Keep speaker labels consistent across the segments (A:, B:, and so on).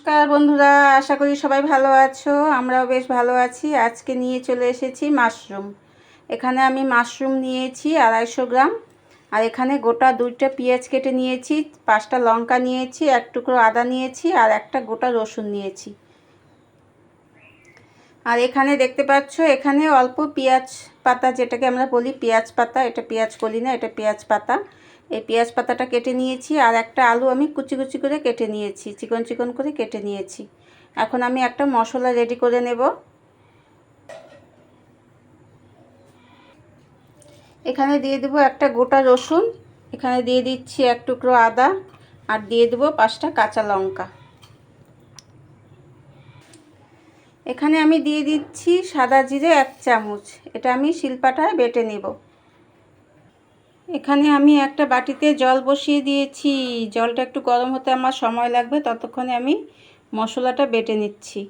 A: নমস্কার বন্ধুরা, আশা করি সবাই ভালো আছো, আমরাও বেশ ভালো আছি। আজকে নিয়ে চলে এসেছি মাশরুম। এখানে আমি মাশরুম নিয়েছি আড়াইশো গ্রাম, আর এখানে গোটা দুইটা পেঁয়াজ কেটে নিয়েছি, পাঁচটা লঙ্কা নিয়েছি, এক টুকরো আদা নিয়েছি, আর একটা গোটা রসুন নিয়েছি। আর এখানে দেখতে পাচ্ছ, এখানে অল্প পেঁয়াজ পাতা যেটাকে আমরা বলি পেঁয়াজ পাতা। এটা পেঁয়াজ কলি না, এটা পেঁয়াজ পাতা। এই পেঁয়াজ পাতাটা কেটে নিয়েছি আর একটা আলু আমি কুচি কুচি করে কেটে নিয়েছি, চিকন চিকন করে কেটে নিয়েছি। এখন আমি একটা মশলা রেডি করে নেব। এখানে দিয়ে দেবো একটা গোটা রসুন। এখানে দিয়ে দিচ্ছি এক টুকরো আদা। আর দিয়ে দেবো পাঁচটা কাঁচা লঙ্কা। এখানে আমি দিয়ে দিচ্ছি সাদা জিরে এক চামচ। এটা আমি শিলপাটায় বেটে নেব। এখানে আমি একটা বাটিতে জল বসিয়ে দিয়েছি। জলটা একটু গরম হতে আমার সময় লাগবে, ততক্ষণে আমি মশলাটা বেটে নিচ্ছি।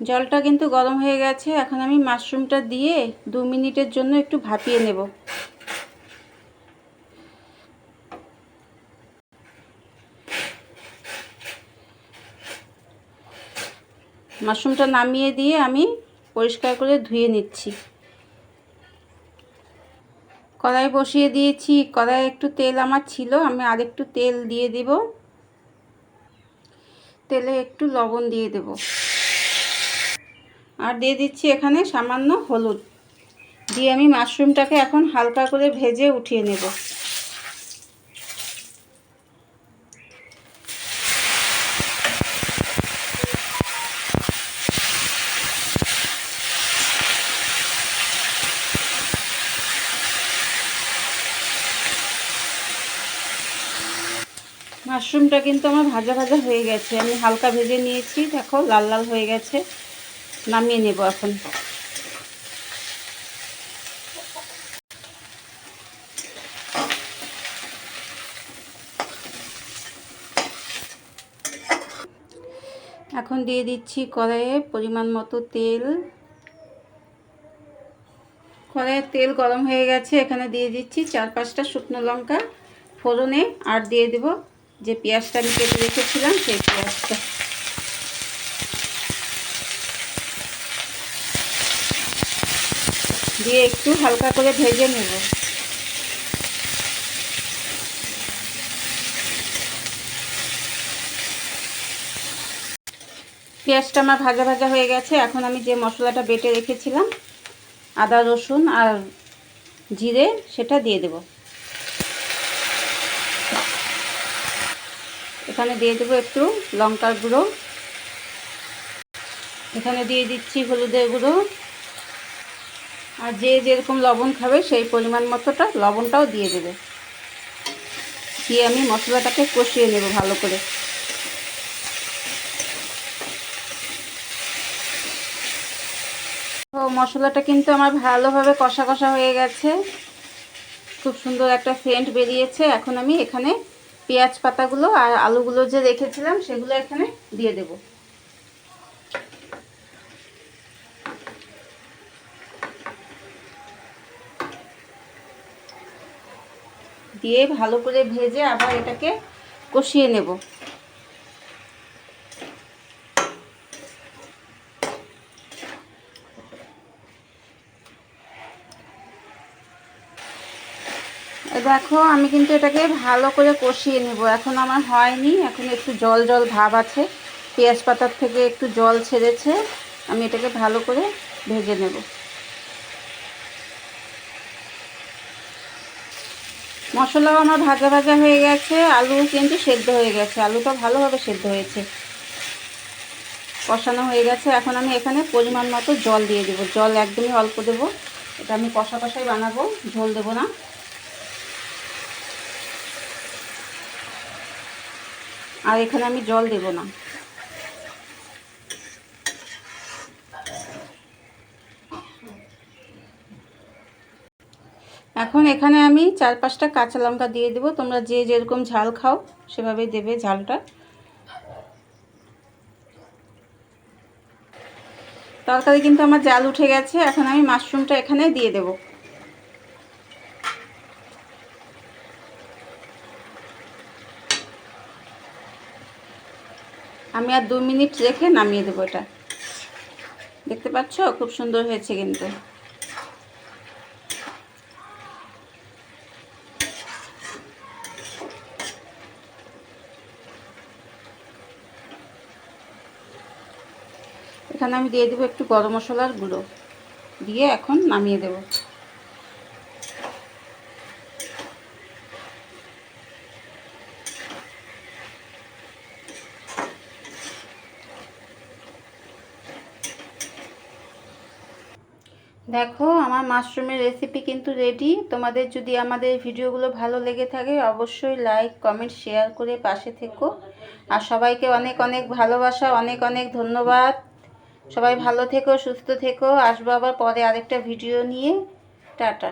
A: জলটা কিন্তু গরম হয়ে গেছে। এখন আমি মাশরুমটা দিয়ে দু মিনিটের জন্য একটু ভাপিয়ে নেব। মাশরুমটা নামিয়ে দিয়ে আমি পরিষ্কার করে ধুয়ে নিচ্ছি। কড়াই বসিয়ে দিয়েছি। কড়াই একটু তেল আমার ছিল, আমি আরেকটু তেল দিয়ে দেব। তেলে একটু লবণ দিয়ে দেব। আর দিয়ে দিচ্ছি এখানে সামান্য হলুদ। দিয়ে আমি মাশরুমটাকে এখন হালকা করে ভেজে উঠিয়ে নেব। মাশরুমটা কিন্তু আমার ভাজা ভাজা হয়ে গেছে। আমি হালকা ভেজে নিয়েছি, দেখো, লাল লাল হয়ে গেছে। নামিয়ে নেব এখন। এখন দিয়ে দিচ্ছি কড়াইয়ে পরিমাণ মতো তেল। কড়াইয়ের তেল গরম হয়ে গেছে, এখানে দিয়ে দিচ্ছি চার পাঁচটা শুকনো লঙ্কা ফোড়নে, আর দিয়ে দেব যে পেঁয়াজটা আমি কেটে রেখেছিলাম, সেই পেঁয়াজটা। দিয়ে একটু হালকা করে ভেজে নেব। পেঁয়াজটা আমার ভাজা ভাজা হয়ে গেছে। এখন আমি যে মশলাটা বেটে রেখেছিলাম, আদা রসুন আর জিরে, সেটা দিয়ে দেব। এখানে দিয়ে দেবো একটু লঙ্কার গুঁড়ো। এখানে দিয়ে দিচ্ছি হলুদের গুঁড়ো। আর যে যেরকম লবণ খাবে সেই পরিমাণ মতোটা লবণটাও দিয়ে দেবে। দিয়ে আমি মশলাটাকে কষিয়ে নেব ভালো করে। ও মশলাটা কিন্তু আমার ভালোভাবে কষা কষা হয়ে গেছে। খুব সুন্দর একটা সেন্ট বেরিয়েছে। এখন আমি এখানে পেঁয়াজ পাতাগুলো আর আলুগুলো যে রেখেছিলাম সেগুলো এখানে দিয়ে দেব। দিয়ে ভালো করে ভেজে আবার এটাকে কষিয়ে নেব। দেখো, আমি কিন্তু এটাকে ভালো করে কষিয়ে নেব। এখন আমার হয়নি, এখন একটু জল জল ভাব আছে। পেঁয়াজ পাতার থেকে একটু জল ছেড়েছে, আমি এটাকে ভালো করে ভেজে নেব। মশলাও আমার ভাজা ভাজা হয়ে গেছে, আলু কিন্তু সেদ্ধ হয়ে গেছে। আলুটা ভালোভাবে সেদ্ধ হয়েছে। কষানো হয়ে গেছে। এখন আমি এখানে পরিমাণ মতো জল দিয়ে দেবো। জল একদমই অল্প দেবো। এটা আমি কষা কষাই বানাবো, ঝোল দেবো না। আর এখানে আমি জল দেব না। এখন এখানে আমি চার পাঁচটা কাঁচা লঙ্কা দিয়ে দেবো। তোমরা যে যেরকম ঝাল খাও, সেভাবে দেবে ঝালটা। তরকারি কিন্তু আমার জাল উঠে গেছে। এখন আমি মাশরুমটা এখানে দিয়ে দেবো। আমি আর দু মিনিট রেখে নামিয়ে দেবো এটা। দেখতে পাচ্ছ? খুব সুন্দর হয়েছে কিন্তু। এখানে আমি দিয়ে দেবো একটু গরম মশলার গুঁড়ো। দিয়ে এখন নামিয়ে দেবো। দেখো, আমার মাশরুমের রেসিপি কিন্তু রেডি তোমাদের যদি আমাদের ভিডিওগুলো ভালো লেগে থাকে, অবশ্যই লাইক কমেন্ট শেয়ার করে পাশে থেকো। আর সবাইকে অনেক অনেক ভালোবাসা, অনেক অনেক ধন্যবাদ। সবাই ভালো থেকো, সুস্থ থেকো। আসব আবার পরে আরেকটা ভিডিও নিয়ে। টাটা।